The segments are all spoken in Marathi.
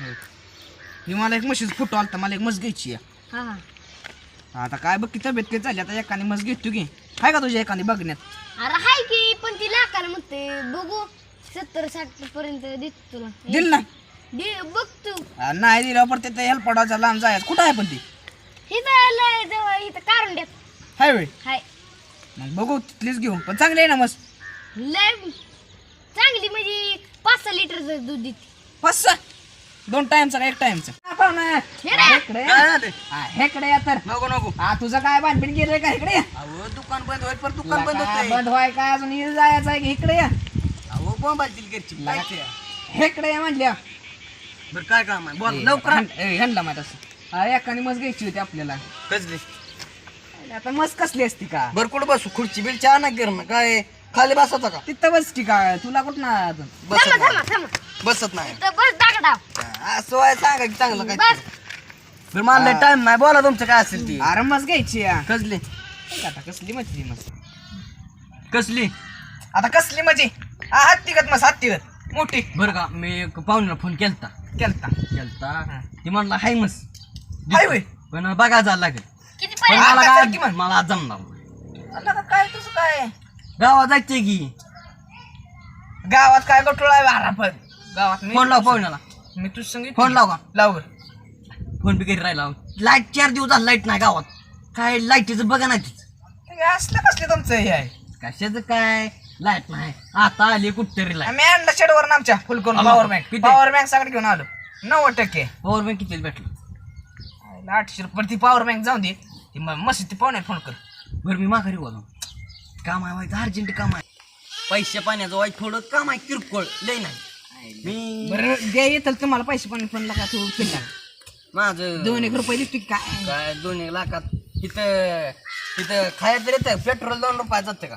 ही मला एक म्हशीचा फोटो आलता मला एक मस घ्यायची आहे. हा हा. आता काय बघ की तब्येत काय झाली आता एकाने मस घेतो की. हाय का तुझ्या एकाने बघण्यात? अरे हाय की पण ती लाखाला म्हणते बघू सत्तर साठ पर्यंत देतो तुला. दिल ना. दे बघ तू. आ, नाही दिलं पण ते हेल्प पडायचा लांब जायचं. कुठं आहे पण ती? इथं लय जवळ इथं काढून देत हाय वे हाय. मग बघू तिथलीच घेऊ पण चांगली आहे ना मस लय चांगली म्हणजे पाच सहा लिटरचं दूध देते. पाच सहा? दोन टाइमचा का एक टाइमचा हे. हेकडे. हेकडे या तर. नको नको. हा तुझं काय बांधपीण गेलंय का इकडे? अहो दुकान बंद होईल पण दुकान बंद होतंय. बंद व्हाय काय अजून? इथं जायचं आहे की इकडे या. अहो घरची. हेकडे या म्हणल्या. बरं काय काम आहे? बोल लवकर. हंडला माहीत असं. हा, एकाने मस घ्यायची होती आपल्याला. कसली? आता मस कसली असती का? बरं कुठं बसू? खुर्ची बिल चहा ना गिरण काय खाली बसायचा का? तिथं बस की काय? तुला कुठं ना अजून बसत नाही. बस असं आहे सांगा की चांगलं काय बस. बरं मला टाइम नाही. बोला तुमचं काय असेल ती. अरे मस घ्यायची या. कसली? आता कसली मच्छी मस कसली? आता कसली मजी हा हत्तीगत मस हत्तीगत मोठी. बरं का मी एक पाहुण्याला फोन केलता. केलता. केलता. ती म्हणला हाय मस. हाय होय. पण बघा जायला लागेल. किती पण पर्यंत मला काय मग. मला आज जमणार नाही. काय तुझं काय? गावात जायचंय की. गावात काय गटोळ आहे वारा पण. गावात मी फोन लाव पाहुण्याला. मी तुझ संगीत फोन लाव का? लाव बरं. फोन बी घरी राहिला लाइट चार दिवस झाला लाइट नाही गावात. काय लाईटीचं बघा नाही तिचं हे असलं कसले तुमचं हे आहे? कशाचं काय? लाइट नाही. आता आली कुठतरी लाइट. आम्ही आणलं शेडवर आमच्या. फुल करून आला पॉवर? बँक किती? पॉवर बँक सगळं घेऊन आलो. नव्वद टक्के. पॉवर बँक किती भेटलं? आठशे रुपये. ती पॉवर बँक जाऊन दे. ती म- मस्त ती पाहुण्यात फोन कर. बरं मी माघारी बोला काम आहे व्हायचं अर्जंट काम आहे. पैसे पाण्याचं वाईट थोडं काम आहे किरकोळ. लय नाही. मी बरं द्या येतं तुम्हाला पैसे पण पण का तू फिरला माझं दोन एक रुपये देतो की काय? काय दोन एक लाखात तिथं तिथं खायला तरी येतं पेट्रोल दोन रुपये जातं का?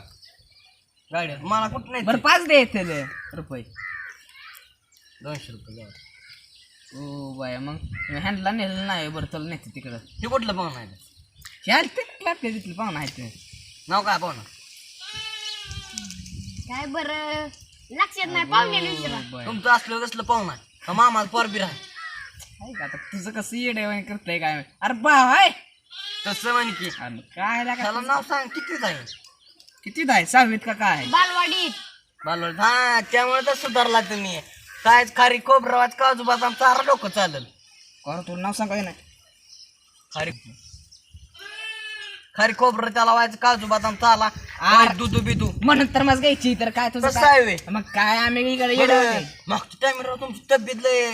गाडी. मला कुठं नाही बरं पाच दे येते रुपये. दोनशे रुपये जाऊ ओ बाय मग हँडला नेलं नाही बरं तुला नेते तिकडं. ते कुठलं पाहुणं आहे? हे आले ते आपल्या तिथलं पाहुणा आहे ते. नाव काय पाहुणं? काय बरं? लक्षात नाही विचारा. तुमचं असलं कसलं पाहुणं का मामाला पोर बी राह. आहे का आता तुझं कसं येडे करतंय काय माहीत. अरे बा हाय. तसं म्हण की. अरे काय लागा त्याला नाव सांग कितीच आहे किती आहे सहावीत का काय? बालवाडीत बालवड. हा त्यामुळे तर सुधारला तुम्ही. काय खारी खोबरवाच काजू बदाम चारा डोकं चालेल. करू तुला नाव सांगाय ना खारी खारी खोबरं त्याला व्हायचं काजू बदाम चाला आर. दूध बिदू म्हणून तर मग घ्यायची तर काय तुझं कसं काय? आहे? मग काय आम्ही इकडे येडे होते. मागच्या टाइम तुमची तब्येत लय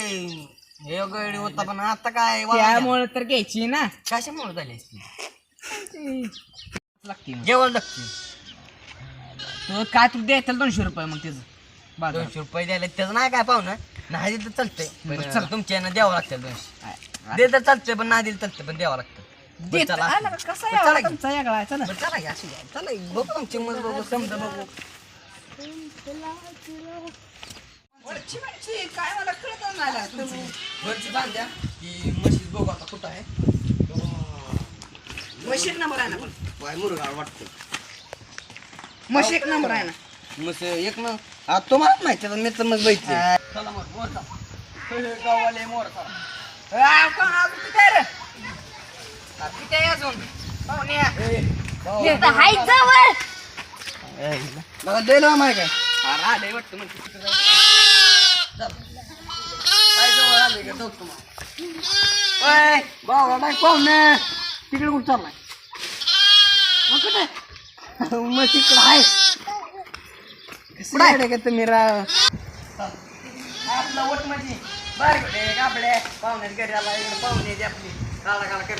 हे गडी होता पण आता काय वाढल्या. त्यामुळे तर घ्यायची ना कशामुळे झाली असती? लागते मग. जेवण लागते तू काय तू द्यायचं दोनशे रुपये मग त्याचं बाजार दोनशे रुपये द्यायला त्याचं नाही काय पाहुणं नाही दिलं तर चालतंय बरं, पण. तुमच्या यानं द्यावं लागतं दोनशे दे तर चालतंय पण नाही दिलं चालतंय पण द्यावं लागतं बरं, देत- चला. आला का? कसा बरं, चला आहे की. तुमचा वेगळा आहे चला बरं, चला घ्या अशी घ्या. चला बघू तुमची मग बघू समजा बघू वरची वरची, काय मला कळतच नाही लागलं तुमचं. वरची बांध्या की म्हशीच बघू आता कुठं आहे नंबर आहे ना पण पाय मुरगाळ वाटतं म्हशी एक नंबर आहे ना मग एक तुम्हाला माहिती आहे, मी तर मग बैठले चला मग मोर चला. हे, हे, गाववाले मोर चला. आ, कोण अजून किती आहे रे? किती आहे अजून. पाहुणे या. ये. इथं हाय जवळ. बघा लय लांब आहे काय वाटतं म्हणते. तिकडं जाऊ. काय जवळ आले का? जाऊ तुम्हाला. ओय, भाऊ बाई पाहुणे तिकडे कुठं चाललाय? मग कुठे? मग तिकडं आहे. कुठं आहे? का तुम्ही राव? आपला वट म्हणजे. बाय कुठे? कापडे पाहुणे घरी आला. इकडे पाहुणे आपली. काला काला कर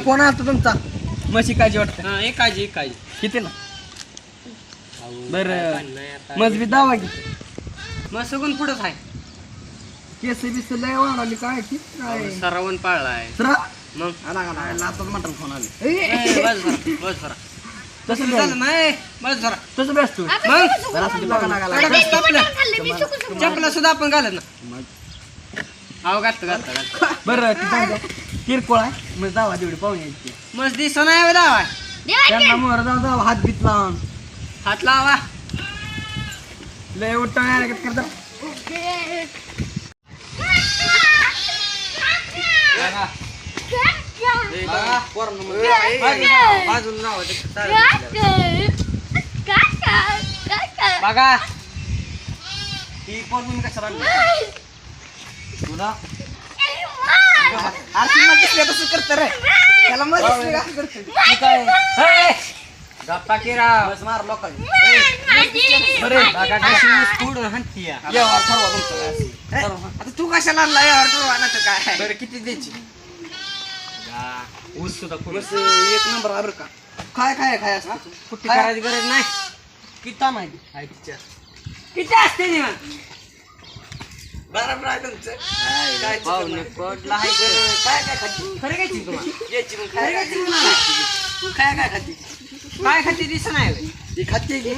कोण असतो तुमचा मशी काळजी वाटत एक काळजी एक काळजी किती ना बर मजबी दावा मग सगून पुढं आहे? केस बिस लय वाढाली काय की काय? सरावण पाळलाय. आहे मग? आला आला आला, आले बस बस जरा. झालं नाही. बस जरा. तसं मग? चुकून सुद्धा चपला सुद्धा आपण घालत ना अहो घातलं घातलं बर किरकोळ आहे. मग जावा तेवढी पाहून आहेत मस्त दिस नाही बे दावा त्यांना मोर जाऊ जावा हात बीत लावून. हात लावा. लय उठता करता. बघा ही? तुला. आरती मग दिसल्या तसं करतं रे त्याला मग दिसलं का करतं तू काय! गप्पा की राव बस मार लोकांनी. बरं बघा कशी या. ठरवा तुमचं कशाला तर काय? बरं किती द्यायची? ऊस सुद्धा. बस एक नंबर आहे बरं का. काय काय काय असतं. कुठे काय? करायची गरज नाही? किती ताण आहे? तिच्या. किती असते निवांत? बरोबर आहे तुमचं काय पाहुणे पडला आहे? बरं, बरं. काय काय खाती खरं घ्यायची मग. खरं काय घ्यायची खाती? काय काय खाती काय खाते दिस नाही होय. ती खाते की?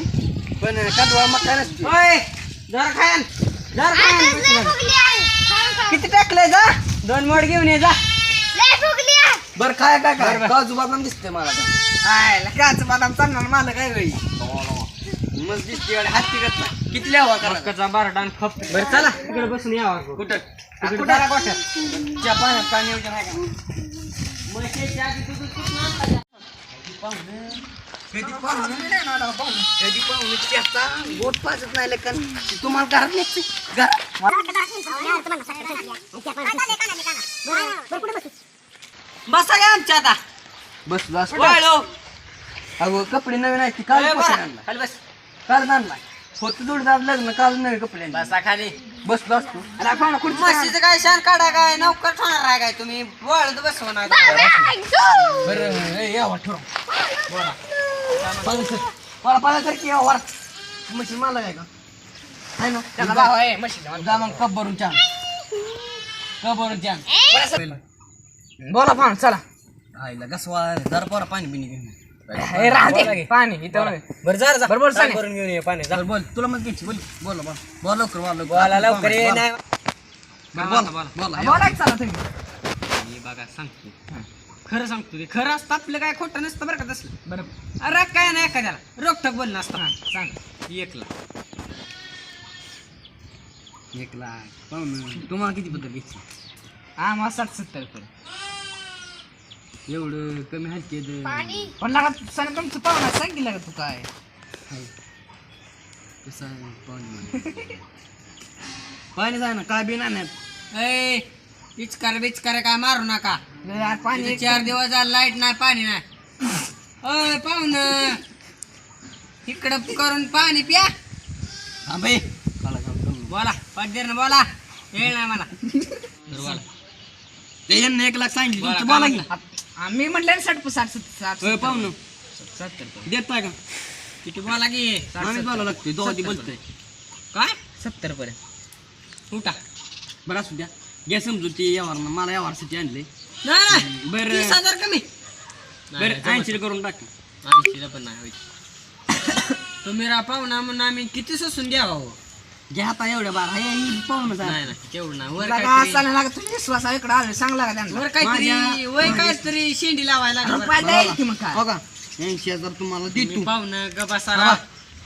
पण कांदवा मका नसते. होय. जरा खायन. जरा खायन. लय फुगली आहे. खाऊन खाऊन. किती टाकलंय जा? दोन मोड घेऊन ये जा. लय फुगली आहे. बरं काय काय काय? बरं, बरं. काजू बदाम दिसते मला तर. काच बदाम चालणार मला काय होई मस्त दिसते गाडी हात नाही. किती लिहावा करा? कचा बारडान खप. बरं चला. तिकडे बसून यावं कुठं? कुठं? च्या पाण्यात आहे का? कधी पाहुणे नाही ना आला पाहुणे कधी पाहुणे चेष्टा गोट पाजत नाही लेकन तुम्हाला घरात निघते घरात. बसा आमच्या आता. बसलो असतो वाळो अगो कपडे नवीन आहेत काल बसा. आणला? बस. काल आणला. होत जोडदार लग्न काल नवे कपडे. बसा खाली. बसलो असतो. म्हशीचं काय शान काढा काय? नौकर ठेवणार आहे काय तुम्ही? वळत बसवणार बरं या ठेव. बोला. मला पाण्यासारखी या वर. मशीन मला काय का? आहे ना? त्याला भाव आहे म्हशीला जा मग कप भरून छान कप भरून छान बोला पाहून चला. आईला गसवा जरा पोरा पाणी बिनी घेऊन ये. हे राहते. पाणी इथं बरं जरा जा. बरोबर सांग. करून घेऊन ये पाणी जा. चल बोल. तुला मग घ्यायची बोल. बोल बोल. बोल लवकर बोल लवकर. बोला लवकर ये बोला. नाही. बोला, बोला, बोला, बोला. बोला, बोला की चला तुम्ही. मी बघा सांगतो. खरं सांगतो ते खरं असतं आपलं काय खोटं नसतं बरं का तसलं. बरं. अरे काय नाही एखाद्याला. रोखठोक बोलणं असतं. सांग. एकला एक लाख. पाहुणं तुम्हाला किती पद्धत घ्यायची आम्हाला साठ सत्तर रुपये. एवढं कमी हलके पाणी. पण लागा सांग तुमचं पाहुणा सांगितलं का तू काय? कसं आहे? पाणी पाणी जाय ना काय बी नाही ए इचकार बिचकार काय मारू नका. यार पाणी इथे चार दिवस झाला लाइट नाही पाणी नाही. अय पाहुण इकडं करून पाणी प्या. हा करू बोला पडदेर बोला. येळ नाही मला. ते यांनी एक लाख सांगितली बोला, तुमचं बोला की. म्हणला? आ- मी म्हटलं ना साठ साठ साठ होय, पाहुणं सत्तर रुपये. देत नाही का? किती बोला की? आम्हीच बोला लागतोय दोघी बोलतोय. काय? सत्तर पर्यंत. उठा. बरं असू द्या. घ्या समजून ते यावर मला यावरसाठी आणले. नाही नाही बरं. तीस हजार कमी. बरं ऐंशी करून टाक. ऐंशीला पण नाही होईल तुम्ही रा पाहुणा म्हणून आम्ही किती सोसून द्यावा हो? घ्या आता एवढ्या बारा. हे पाहुणच नाही नाही तेवढं नाही. वर लागा काहीतरी असायला लागा तुम्ही विश्वास इकडे आले सांगला का त्यांना? वर काहीतरी माझ्या- वय काहीतरी शेंडी लावायला लागेल बरं. रुपया द्यायला की मग काय? हो का ऐंशी हजार तुम्हाला तुम्ही देतो. पाहुणं हा गबासारा बा.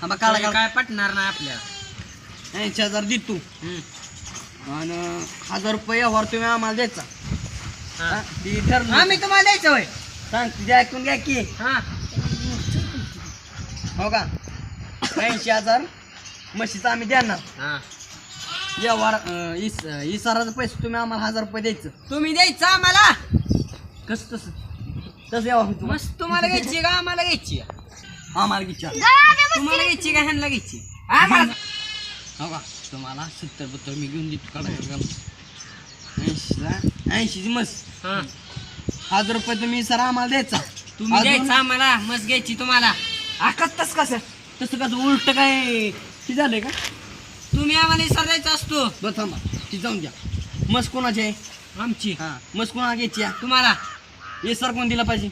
हा बा, काय पटणार नाही आपल्याला. ऐंशी हजार देतो. हम्म. आणि हजार रुपये यावर तुम्ही आम्हाला द्यायचा. हा. हा, ती ठरलं. आम्ही तुम्हाला द्यायचं होय. सांग तुझ्या ऐकून घ्या की. हा. हो का? ऐंशी हजार म्हशीचं आम्ही देणार. हा. यावर अं, इस इसाराचे पैसे तुम्ही आम्हाला हजार रुपये द्यायचं. तुम्ही द्यायचं आम्हाला? कसं तसं? तसं यावं तुम्हाला. मस्त तुम्हाला घ्यायची का आम्हाला घ्यायची? आम्हाला विचार. तुम्हाला घ्यायची का ह्यांना घ्यायची? आम्हाला हो का? तुम्हाला सत्तर बत्तर मी घेऊन देतो काढा ऐंशीला ऐंशीची मस. हा. हजार रुपये तुम्ही सर आम्हाला द्यायचा. तुम्ही अजून- द्यायचं आम्हाला मस्त घ्यायची तुम्हाला. आकत तस कसं तसं कसं उलट काय हे झालंय का? तुम्ही आम्हाला इसर द्यायचा असतो. बरं थांबा ती जाऊन द्या मस कोणाची आहे? आमची. हा मस कोणा घ्यायची आहे? तुम्हाला. हे सर कोण दिला पाहिजे?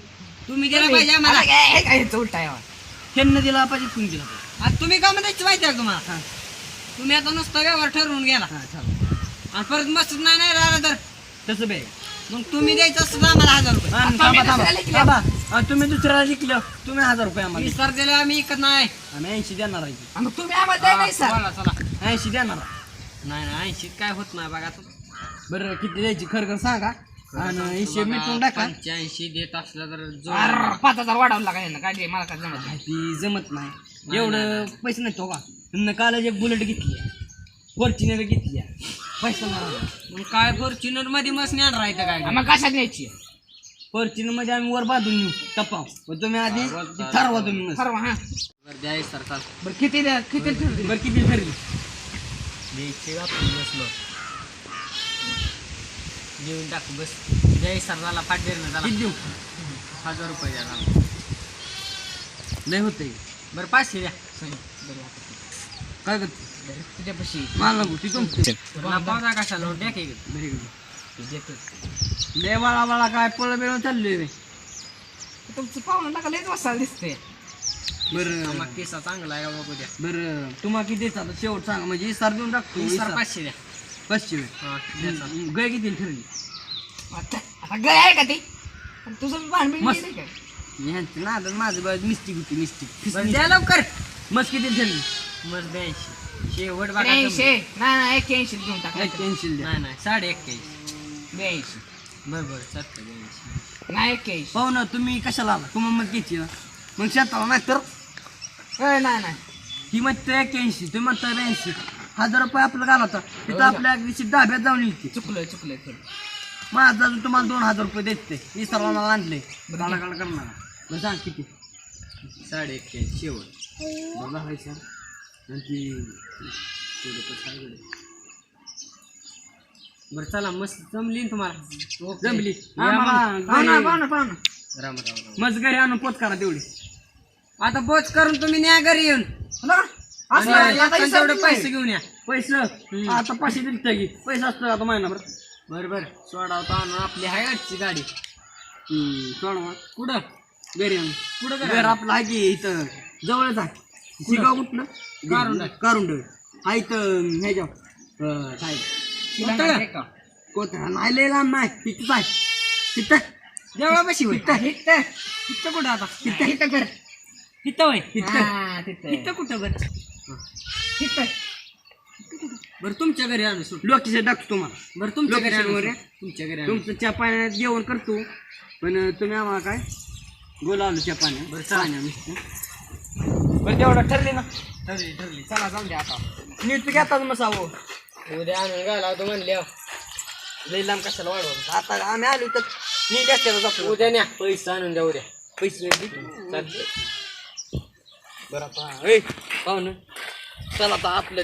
तुम्ही दिला पाहिजे आम्हाला. काय काय उलटा आहे? त्यांना दिला पाहिजे तुम्ही दिला पाहिजे. आता तुम्ही का म्हणायची माहिती आहे का तुम्हाला? तुम्ही आता नुसता व्यवहार ठरवून गेला. हा आणि परत मस्त नाही नाही राहिलं तर? तसं बे. मग तुम्ही द्यायचं असतं आम्हाला हजार रुपये. थांबा थांबा. थांबा. तुम्ही दुसऱ्याला शिकलो तुम्ही हजार रुपये आम्हाला वीस तर दिले आम्ही इकत नाही. आम्ही ऐंशी देणार आहे. मग तुम्ही आम्हाला द्या नाही सर. चला चला. ऐंशी देणार आहे. नाही नाही ऐंशी काय होत नाही बघा आता. बरं किती द्यायची? खरं खरं सांगा. आणि मिटून टाका. पंच्याऐंशी देत असलं तर अरे, पाच हजार वाढवला काय ना काय ते मला काय जमत नाही. ती जमत नाही. एवढं पैसे नाही तो का? त्यांना कालच एक बुलेट घेतली फॉर्च्युनर घेतली पैसा नाही मग काय फॉर्च्युनरमध्ये मस्त ज्ञान राहतं काय? मग कशात न्यायची? फॉर्च्युनरमध्ये आम्ही वर बांधून येऊ टप्पा पण तुम्ही आधी ठरवा तुम्ही मस्त. सर्व हा. बरं द्यायचं सरकार. बरं किती द्या? किती ठरली? बरं किती ठरली? द्यायची आपण बसलो. देऊन टाकू बस. द्याय सर झाला फाट देणं झाला किती देऊ? हजार रुपये द्या झाला. लय होते बरं पाचशे द्या. काय करते? तुझ्यापाशी मला नको ती तुमची तुला पावता कशाला द्या की लय बाळा बाळा काय पळ बिळ चालले रे तुमचं पाहुणं नका लयच वाजता दिसते बरं. मग केसा चांगला आहे बघू द्या? बरं तुम्हाला किती देतात? शेवट सांगा. म्हणजे इसार देऊन टाकतो इसार. पाचशे द्या. पाचशे गय किती ठरली आता गय आहे का ती? पण तुझं भांडबिड मस्त. ह्यांची ना माझं मिस्टिक होती मिस्टिक. द्या लवकर. मस्त किती ठरली मस्त ब्याऐंशी. शेवट बघा त्र्याऐंशी तुम्ही. नाही नाही एक्क्याऐंशी देऊन टाका. एक कॅन्सल द्या. नाही नाही साडे एक्क्याऐंशी. ब्याऐंशी. बरं बरं सत्तर ब्याऐंशी. नाही एक्क्याऐंशी. पाहू ना तुम्ही कशाला आला? तुम्हाला मग घ्यायची ना. मग शेताला नाही तर? होय, नाही नाही. ती म्हणते एक्क्याऐंशी तुम्ही म्हणता ब्याऐंशी. हजार रुपये आपलं घालवता तिथं आपल्या अगदी डाब्यात जाऊन येते. चुकलोय चुकलोय थोडं माझा अजून तुम्हाला दोन हजार रुपये देते. ही सर्वांना आणले. काळा काळा करणार. बरं सांग किती? साडे एक्क्याऐंशी शेवट. बघा व्हायचं आणि ती थोडं. बरं चला मस्त जमली ना तुम्हाला? जमली. राम राम. मस्त घरी आणून पोच करा तेवढी. आता बोच करून तुम्ही न्या घरी येऊन. आता तेवढे नाही. पैसे घेऊन या. पैसे? आता पाचशे दिले की पैसे असतो आता महिनाभर बरं. बरं सोडावतो आणून आपली आहे आजची गाडी. हम्म, सोडवा कुठं? घरी आणून. कुठं घर आपलं आहे की इथं. जवळच आहे. शिगाव कुठलं? कारुंड. कारुंड आहे इथं ह्याच्या काय शिलांग आहे का? कोथळा नाही लय लांब नाही. तिथंच आहे तिथं देवळापाशी होय. इथं. इथं. कुठं आता? इथं, इथं घर. इथं होय. हा, तिथं. इथं कुठं बरं इथं. बरं तुमच्या घरी आणू सुट लोकेशन टाकतो तुम्हाला. बरं तुमच्या घरी आणू लोकेशनवर या. तुमच्या घरी आणू तुमचं चहा पाण्यात जेवण करतो. पण तुम्ही आम्हाला काय? बोलावलं चहा पाण्यात. बरं, चला. पाण्या नुसतं बरं तेवढं ठरले ना. ठरली ठरली. चला जाऊन द्या आता. नीट घेतात मग सावं उद्या आणून घाला होतो म्हणले. लई लांब कशाला वाढवलं? आता आम्ही आलो तर नीट असते जातो उद्या न्या. पैसे आणून द्या उद्या. पैसे बरं आता ए पाहुणं चला आता आपलं